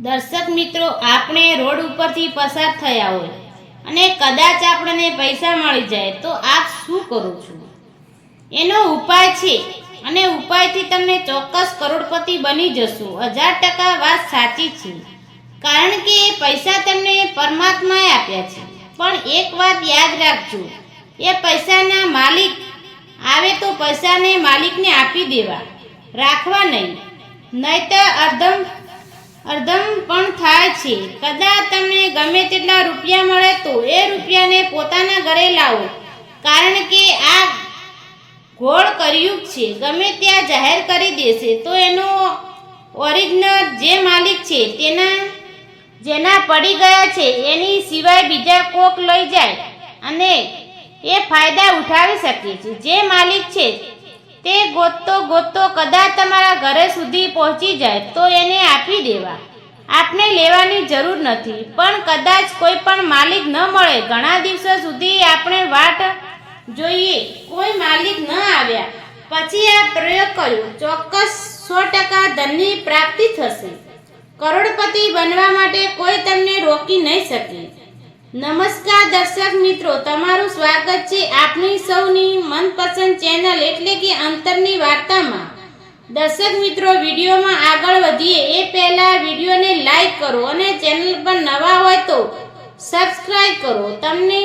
દર્શક મિત્રો, આપણે રોડ ઉપરથી પસાર થયા હોય અને કદાચ આપણને પૈસા મળી જાય, તો આપ શું કરો છો? એનો ઉપાય છે અને ઉપાયથી તમને ચોક્કસ કરોડપતિ બની જશો. હજાર ટકા વાત સાચી છે. કારણ કે પૈસા તમને પરમાત્માએ આપ્યા છે. પણ એક વાત યાદ રાખજો, એ પૈસાના માલિક આવે તો પૈસાને માલિકને આપી દેવા, રાખવા નહીં. નહીતર અર્ધમ અર્ધમ પણ થાય છે. કદાચ તમને ગમે તેટલા રૂપિયા મળે તો એ રૂપિયાને પોતાના ઘરે લાવો. કારણ કે આ ઘોળ કર્યું છે. ગમે ત્યાં જાહેર કરી દેશે તો એનો ઓરિજિનલ જે માલિક છે તેના જેના પડી ગયા છે એની સિવાય બીજા કોક લઈ જાય અને એ ફાયદા ઉઠાવી શકે છે. જે માલિક છે તે ગોતતો ગોતતો કદાચ તમારા ઘરે સુધી પહોંચી જાય, તો એને આપી દેવા. આપને લેવાની જરૂર નથી, પણ કદાચ કોઈ પણ માલિક ન મળે. ઘણા દિવસો સુધી આપણે વાટ જોઈએ, કોઈ માલિક ન આવ્યા. પછી આ પ્રયોગ કર્યો, ચોક્કસ સો ટકા ધનની પ્રાપ્તિ થશે. કરોડપતિ બનવા માટે કોઈ તમને રોકી નહીં શકે. નમસ્કાર દર્શક મિત્રો, તમારું સ્વાગત છે આપની સૌની મનપસંદ ચેનલ એટલે કે અંતરની વાર્તામાં. દર્શક મિત્રો, વિડીયોમાં આગળ વધીએ એ પહેલા વિડીયોને લાઈક કરો અને ચેનલ પર નવા હોય તો સબસ્ક્રાઈબ કરો. તમને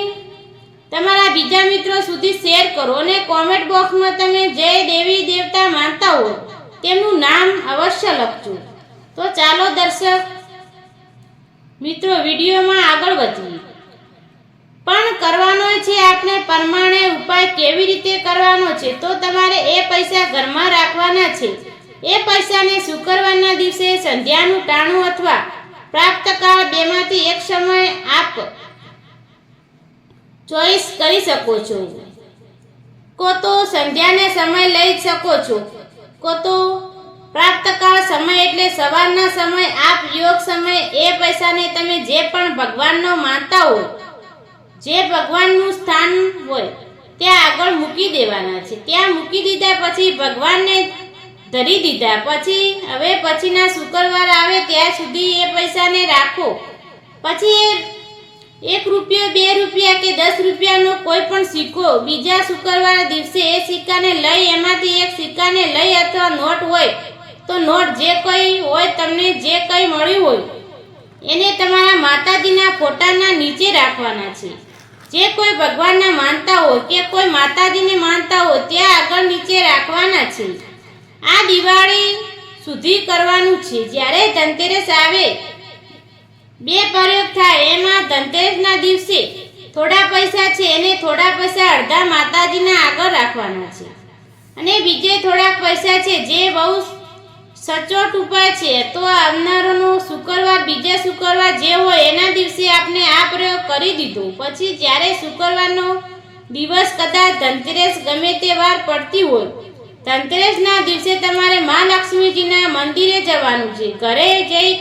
તમારા બીજા મિત્રો સુધી શેર કરો અને કોમેન્ટ બોક્સમાં તમે જય દેવી દેવતા માનતા હો, તેમનું નામ અવશ્ય લખજો. તો ચાલો દર્શક મિત્રો, વિડીયોમાં આગળ વધીએ. પણ કરવાનો છે આપણે પ્રમાણે ઉપાય કેવી રીતે કરવાનો છે? તો તમારે એ પૈસા ઘરમાં રાખવાના છે. એ પૈસાને શુક્રવારના દિવસે સંધ્યાનું ટાણું અથવા પ્રાપ્તકાળ બેમાંથી એક સમય આપ ચોઈસ કરી શકો છો. કો તો સંધ્યાને સમય લઈ શકો છો. કો તો પ્રાપ્તકાળ સમય એટલે સવારના સમય, આપ યોગ સમય, એ પૈસાને તમે જે પણ ભગવાનનો માનતા હોય જે ભગવાનનું સ્થાન હોય, ત્યાં આગળ મૂકી દેવાના છે. ત્યાં મૂકી દીધા પછી ભગવાનને ધરી દીધા. પછી, હવે પછીના શુક્રવાર આવે ત્યાં સુધી એ પૈસાને રાખો. પછી એ એક રૂપિયો, બે રૂપિયા કે દસ રૂપિયાનો કોઈ પણ સિક્કો બીજા શુક્રવાર દિવસે એ સિક્કાને લઈ, એમાંથી એક સિક્કાને લઈ અથવા નોટ હોય, તો નોટ જે કંઈ હોય, તમને જે કંઈ મળ્યું હોય, એને તમારા માતાજીના ફોટાના નીચે રાખવાના છે. જે કોઈ ભગવાનના માનતા હોય કે કોઈ માતાજીને માનતા હોય ત્યાં આગળ નીચે રાખવાના છે. આ દિવાળી સુધી કરવાનું છે. જ્યારે ધનતેરસ આવે, બે પ્રયોગ થાય. એમાં ધનતેરસના દિવસે થોડા પૈસા છે એને થોડા પૈસા અડધા માતાજીના આગળ રાખવાના છે. અને બીજે થોડાક પૈસા છે જે બહુ સચોટ ઉપાય છે. તો આવનારનો શુક્રવાર, બીજા શુક્રવાર જે હોય એના દિવસે આપણે આ પ્રયોગ કરી દીધો. પછી જ્યારે શુક્રવારનો દિવસ કદાચ ધનતેરસ ગમે તે વાર પડતી હોય, ધનતેરસના દિવસે તમારે મા લક્ષ્મીજીના મંદિરે જવાનું છે. ઘરે જઈ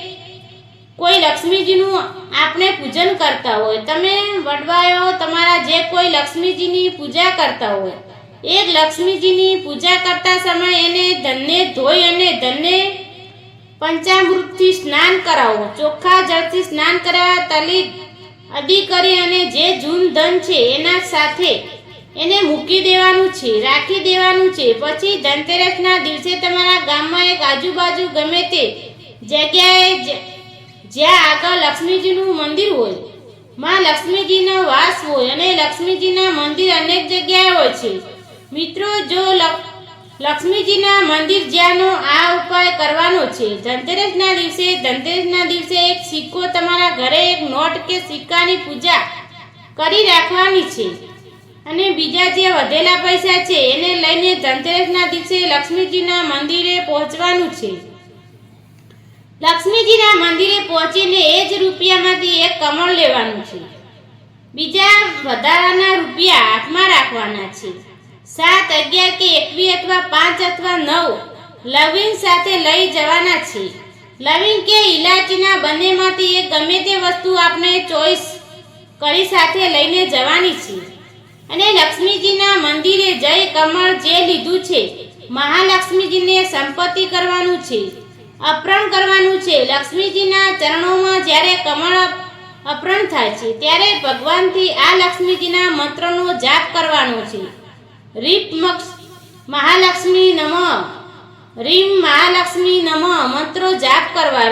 કોઈ લક્ષ્મીજીનું આપણે પૂજન કરતા હોય. તમે વડવાયો તમારા જે કોઈ લક્ષ્મીજીની પૂજા કરતા હોય એક લક્ષ્મીજીની પૂજા કરતા સમયે એને ધનને ધોઈ અને ધનને પંચામૃતથી સ્નાન કરાવો. ચોખ્ખા જળથી સ્નાન કરાવવા તલી અદી કરી અને જે જૂન ધન છે એના સાથે એને મૂકી દેવાનું છે, રાખી દેવાનું છે. પછી ધનતેરસના દિવસે તમારા ગામમાં એક આજુબાજુ ગમે તે જગ્યાએ જ્યાં આગળ લક્ષ્મીજીનું મંદિર હોય, માં લક્ષ્મીજીનો વાસ હોય અને લક્ષ્મીજીના મંદિર અનેક જગ્યાએ હોય છે. મિત્રો, જો લક્ષ્મીજીના મંદિર જ્યાંનો આ ઉપાય કરવાનો છે, ધનતેરસના દિવસે ધનતેરસના દિવસે એક સિક્કો તમારા ઘરે એક નોટ કે સિક્કાની પૂજા કરી રાખવાની છે. અને બીજા જે વધેલા પૈસા છે, એને લઈને ધનતેરસના દિવસે લક્ષ્મીજીના મંદિરે પહોંચવાનું છે. લક્ષ્મીજીના મંદિરે પહોંચીને એ જ રૂપિયામાંથી એક કમળ લેવાનું છે. બીજા વધારાના રૂપિયા હાથમાં રાખવાના છે. સાત, અગિયાર કે એકવી અથવા પાંચ અથવા નવ. લવિંગ સાથે લઈ જવાના છે. લવિંગ કે ઇલાચીના બંનેમાંથી એક ગમે તે વસ્તુ આપણે ચોઈસ કરી સાથે લઈને જવાની છે. અને લક્ષ્મીજીના મંદિરે જય કમળ જે લીધું છે, મહાલક્ષ્મીજીને સંપત્તિ કરવાનું છે, અપહરણ કરવાનું છે, લક્ષ્મીજીના ચરણોમાં જ્યારે કમળ અપહરણ થાય છે, ત્યારે ભગવાનથી આ લક્ષ્મીજીના મંત્રનો જાપ કરવાનો છે. રીપ મક્ષ મહાલક્ષ્મી નમ. રીમ મહાલક્ષ્મી નમ. મંત્રો જાપ કરવા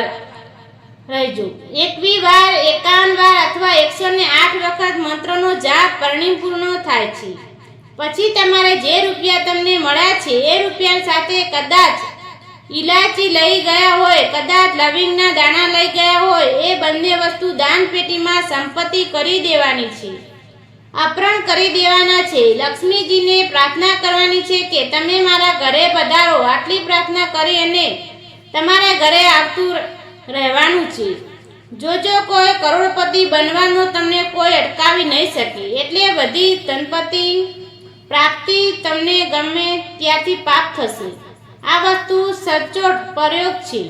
રહેજો. એકવી વાર, એકાવન વાર અથવા એકસો ને આઠ વખત મંત્રનો જાપ પરિણીપૂર્ણ થાય છે. પછી તમારે જે રૂપિયા તમને મળ્યા છે, એ રૂપિયા સાથે કદાચ ઇલાયચી લઈ ગયા હોય, કદાચ લવિંગના દાણા લઈ ગયા હોય, એ બંને વસ્તુ દાન પેટીમાં સંપત્તિ કરી દેવાની છે. અપહરણ કરી દેવાના છે. લક્ષ્મીજીને પ્રાર્થના કરવાની છે કે તમે મારા ઘરે પધારો. આટલી પ્રાર્થના કરી અને તમારા ઘરે આવતું રહેવાનું છે. જો જો કોઈ કરોડપતિ બનવાનો તમને કોઈ અટકાવી નહીં શકે, એટલે બધી ધનપતિ પ્રાપ્તિ તમને ગમે ત્યાંથી પાપ થશે. આ વસ્તુ સચોટ પ્રયોગ છે.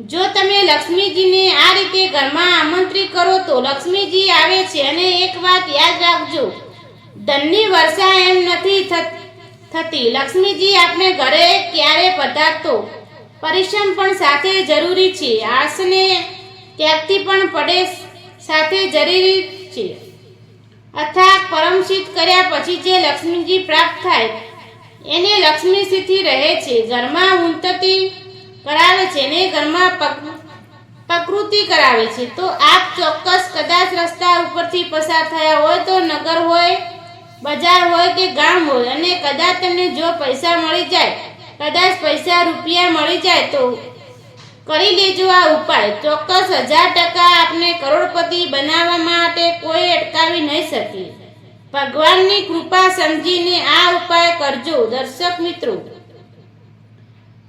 જો તમે લક્ષ્મીજીને આ રીતે ઘરમાં આમંત્રિત કરો તો લક્ષ્મીજી આવે છે અને એક વાત યાદ રાખજો. ધનની વર્ષા એમ નથી થત- લક્ષ્મીજી આપણે ઘરે ક્યારે પધારતો? પરિશ્રમ પણ સાથે જરૂરી છે. આળસને ત્યાગથી પણ પડે સાથે જરૂરી છે. અથાક પરમસિદ્ધ કર્યા પછી જે લક્ષ્મીજી પ્રાપ્ત થાય, એને લક્ષ્મી સ્થિતિ રહે છે. ઘરમાં ઉન્નતિ કરાવે છે ને ઘરમાં પ્રકૃતિ કરાવે છે. તો આપ ચોક્કસ કદાચ રસ્તા ઉપરથી પસાર થયા હોય તો નગર હોય, બજાર હોય કે ગામ હોય, અને કદાચ તમને જો પૈસા મળી જાય, કદાચ પૈસા રૂપિયા મળી જાય તો કરી લેજો આ ઉપાય. ચોક્કસ હજાર ટકા આપને કરોડપતિ બનાવવા માટે કોઈ અટકાવી નહીં શકે. ભગવાનની કૃપા સમજીને આ ઉપાય કરજો. દર્શક મિત્રો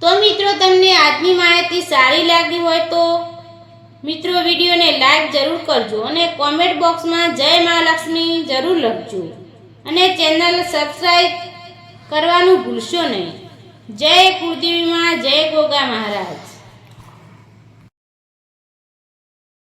તો મિત્રો, તમને આજની માહિતી સારી લાગી હોય તો મિત્રો, વિડીયોને લાઈક જરૂર કરજો અને કોમેન્ટ બોક્સમાં જય મહાલક્ષ્મી જરૂર લખજો. અને ચેનલ સબસ્ક્રાઈબ કરવાનું ભૂલશો નહીં. જય કુળદેવીમાં જય ગોગા મહારાજ.